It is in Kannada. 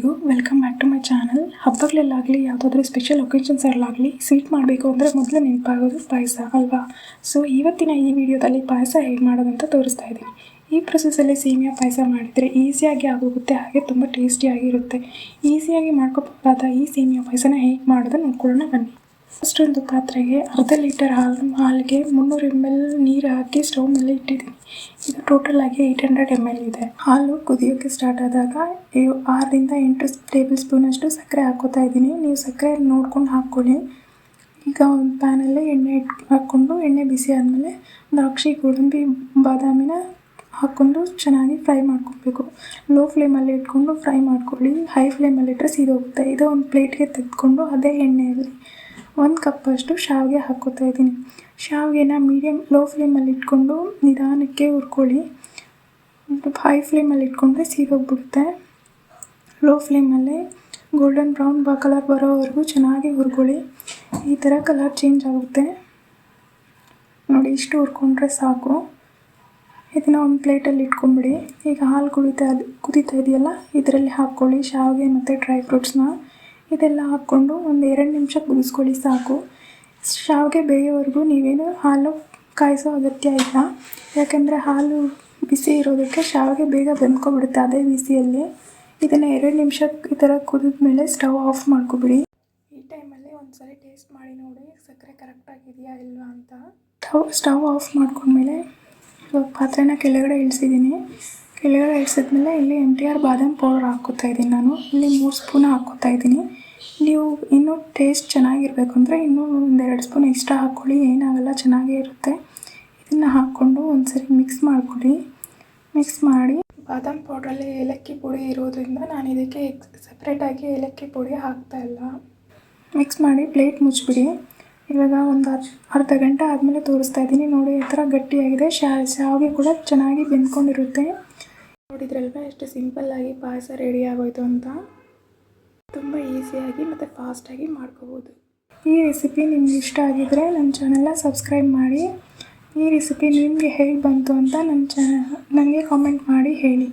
ಎಲ್ರಿಗೂ welcome back to my channel ಹಬ್ಬಗಳಲ್ಲಾಗಲಿ, ಯಾವುದಾದ್ರೂ ಸ್ಪೆಷಲ್ ಒಕೇಶನ್ಸಲ್ಲಾಗಲಿ ಸ್ವೀಟ್ ಮಾಡಬೇಕು ಅಂದರೆ ಮೊದಲು ನೆನಪಾಗೋದು ಪಾಯಸ ಅಲ್ವಾ? ಸೊ ಇವತ್ತಿನ ಈ ವಿಡಿಯೋದಲ್ಲಿ ಪಾಯಸ ಹೇಗೆ ಮಾಡೋದಂತ ತೋರಿಸ್ತಾ ಇದ್ದೀನಿ. ಈ ಪ್ರೊಸೆಸಲ್ಲಿ ಸೇಮಿಯಾ ಪಾಯಸ ಮಾಡಿದರೆ ಈಸಿಯಾಗಿ ಆಗೋಗುತ್ತೆ, ಹಾಗೆ ತುಂಬ ಟೇಸ್ಟಿಯಾಗಿರುತ್ತೆ ಈಸಿಯಾಗಿ ಮಾಡ್ಕೋಬೋದಾದ ಈ ಸೇಮಿಯಾ ಪಾಯಸನ ಹೇಗೆ ಮಾಡೋದು ನೋಡ್ಕೊಳ್ಳೋಣ ಬನ್ನಿ. ಫಸ್ಟ್ ಪಾತ್ರೆಗೆ ಅರ್ಧ ಲೀಟರ್ ಹಾಲು, ಹಾಲಿಗೆ ಮುನ್ನೂರು ಎಂ ಎಲ್ ನೀರು ಹಾಕಿ ಸ್ಟವ್ ಮೇಲೆ ಇಟ್ಟಿದ್ದೀನಿ. ಇದು ಟೋಟಲ್ ಆಗಿ ಏಯ್ಟ್ ಹಂಡ್ರೆಡ್ ಎಂ ಎಲ್ ಇದೆ. ಹಾಲು ಕುದಿಯೋಕ್ಕೆ ಸ್ಟಾರ್ಟ್ ಆದಾಗ ಆರರಿಂದ ಎಂಟು ಟೇಬಲ್ ಸ್ಪೂನಷ್ಟು ಸಕ್ಕರೆ ಹಾಕೋತಾ ಇದ್ದೀನಿ. ನೀವು ಸಕ್ಕರೆ ನೋಡ್ಕೊಂಡು ಹಾಕ್ಕೊಳ್ಳಿ ಈಗ ಒಂದು ಪ್ಯಾನಲ್ಲಿ ಎಣ್ಣೆ ಹಾಕ್ಕೊಂಡು, ಎಣ್ಣೆ ಬಿಸಿ ಆದಮೇಲೆ ದ್ರಾಕ್ಷಿ ಗೋಡಂಬಿ, ಬಾದಾಮಿನ ಹಾಕ್ಕೊಂಡು ಚೆನ್ನಾಗಿ ಫ್ರೈ ಮಾಡ್ಕೊಬೇಕು. ಲೋ ಫ್ಲೇಮಲ್ಲಿ ಇಟ್ಕೊಂಡು ಫ್ರೈ ಮಾಡ್ಕೊಳ್ಳಿ. ಹೈ ಫ್ಲೇಮಲ್ಲಿ ಇಟ್ಟರೆ ಸೀದೋಗುತ್ತೆ. ಇದು ಒಂದು ಪ್ಲೇಟ್ಗೆ ತೆಗೆದುಕೊಂಡು ಅದೇ ಎಣ್ಣೆಯಲ್ಲಿ ಒಂದು ಕಪ್ಪಷ್ಟು ಶಾವಿಗೆ ಹಾಕ್ಕೋತಾ ಇದ್ದೀನಿ. ಶಾವಿಗೆನ ಮೀಡಿಯಮ್ ಲೋ ಫ್ಲೇಮಲ್ಲಿ ಇಟ್ಕೊಂಡು ನಿಧಾನಕ್ಕೆ ಹುರ್ಕೊಳ್ಳಿ. ಹೈ ಫ್ಲೇಮಲ್ಲಿ ಇಟ್ಕೊಂಡ್ರೆ ಸೀದೋಗ್ಬಿಡುತ್ತೆ. ಲೋ ಫ್ಲೇಮಲ್ಲೇ ಗೋಲ್ಡನ್ ಬ್ರೌನ್ ಬ ಕಲರ್ ಬರೋವರೆಗೂ ಚೆನ್ನಾಗಿ ಹುರ್ಕೊಳ್ಳಿ. ಈ ಥರ ಕಲರ್ ಚೇಂಜ್ ಆಗುತ್ತೆ. ನೋಡಿ, ಇಷ್ಟು ಹುರ್ಕೊಂಡ್ರೆ ಸಾಕು. ಇದನ್ನು ಒಂದು ಪ್ಲೇಟಲ್ಲಿ ಇಟ್ಕೊಂಬಿಡಿ ಈಗ ಹಾಲು ಕುಡಿತಾ ಕುದೀತಾ ಇದೆಯಲ್ಲ, ಇದರಲ್ಲಿ ಹಾಕ್ಕೊಳ್ಳಿ ಶಾವಿಗೆ ಮತ್ತು ಡ್ರೈ ಫ್ರೂಟ್ಸ್ನ ಇದೆಲ್ಲ ಹಾಕ್ಕೊಂಡು ಒಂದು ಎರಡು ನಿಮಿಷ ಕುದಿಸ್ಕೊಳ್ಳಿ ಸಾಕು. ಶಾವಿಗೆ ಬೇಯೋವರೆಗೂ ನೀವೇನು ಹಾಲು ಕಾಯಿಸೋ ಅಗತ್ಯ ಇಲ್ಲ. ಯಾಕೆಂದರೆ ಹಾಲು ಬಿಸಿ ಇರೋದಕ್ಕೆ ಶಾವಿಗೆ ಬೇಗ ಬೆಂದ್ಕೊಬಿಡುತ್ತೆ ಅದೇ ಬಿಸಿಯಲ್ಲಿ. ಇದನ್ನು ಎರಡು ನಿಮಿಷ ಈ ಥರ ಕುದಿದ ಮೇಲೆ ಸ್ಟವ್ ಆಫ್ ಮಾಡ್ಕೊಬಿಡಿ. ಈ ಟೈಮಲ್ಲಿ ಒಂದು ಸರಿ ಟೇಸ್ಟ್ ಮಾಡಿ ನೋಡಿ, ಸಕ್ಕರೆ ಕರೆಕ್ಟಾಗಿದೆಯಾ ಇಲ್ವಾ ಅಂತ. ಸ್ಟವ್ ಸ್ಟವ್ ಆಫ್ ಮಾಡ್ಕೊಂಡ್ಮೇಲೆ ಪಾತ್ರೆನ ಕೆಳಗಡೆ ಇಳಿಸಿದ್ದೀನಿ. ಕೆಳಗಡೆ ಇಳಿಸಿದ್ಮೇಲೆ ಇಲ್ಲಿ M T R badam powder ಹಾಕ್ಕೋತಾ ಇದ್ದೀನಿ ನಾನು. ಇಲ್ಲಿ ಮೂರು ಸ್ಪೂನ್ ಹಾಕ್ಕೋತಾ ಇದ್ದೀನಿ. ನೀವು ಇನ್ನೂ ಟೇಸ್ಟ್ ಚೆನ್ನಾಗಿರಬೇಕು ಅಂದರೆ ಇನ್ನೂ ಒಂದೆರಡು ಸ್ಪೂನ್ ಎಕ್ಸ್ಟ್ರಾ ಹಾಕ್ಕೊಳ್ಳಿ, ಏನಾಗಲ್ಲ, ಚೆನ್ನಾಗೇ ಇರುತ್ತೆ. ಇದನ್ನು ಹಾಕ್ಕೊಂಡು ಒಂದ್ಸರಿ ಮಿಕ್ಸ್ ಮಾಡಿಕೊಡಿ ಮಿಕ್ಸ್ ಮಾಡಿ ಬಾದಾಮ್ ಪೌಡ್ರಲ್ಲಿ ಏಲಕ್ಕಿ ಪುಡಿ ಇರೋದ್ರಿಂದ ನಾನು ಇದಕ್ಕೆ ಸಪ್ರೇಟಾಗಿ ಏಲಕ್ಕಿ ಪುಡಿ ಹಾಕ್ತಾ ಇಲ್ಲ. ಮಿಕ್ಸ್ ಮಾಡಿ ಪ್ಲೇಟ್ ಮುಚ್ಚಿಬಿಡಿ. ಇವಾಗ ಒಂದು ಅರ್ಧ ಅರ್ಧ ಗಂಟೆ ಆದಮೇಲೆ ತೋರಿಸ್ತಾ ಇದ್ದೀನಿ. ನೋಡಿ, ಈ ಥರ ಗಟ್ಟಿಯಾಗಿದೆ. ಶಾವಿಗೆ ಕೂಡ ಚೆನ್ನಾಗಿ ಬೆಂದ್ಕೊಂಡಿರುತ್ತೆ. ನೋಡಿದ್ರಲ್ವ? ಎಷ್ಟು ಸಿಂಪಲ್ಲಾಗಿ ಪಾಯಸ ರೆಡಿ ಆಗೋಯ್ತು ಅಂತ. ತುಂಬ ಈಸಿಯಾಗಿ ಮತ್ತು ಫಾಸ್ಟಾಗಿ ಮಾಡ್ಕೋಬೋದು. ಈ ರೆಸಿಪಿ ನಿಮ್ಗೆ ಇಷ್ಟ ಆಗಿದರೆ ನನ್ನ ಚಾನೆಲ್ನ ಸಬ್ಸ್ಕ್ರೈಬ್ ಮಾಡಿ. ಈ ರೆಸಿಪಿ ನಿಮಗೆ ಹೇಗೆ ಬಂತು ಅಂತ ನನ್ನ ಚಾನಲ್ ನನಗೆ ಕಾಮೆಂಟ್ ಮಾಡಿ ಹೇಳಿ.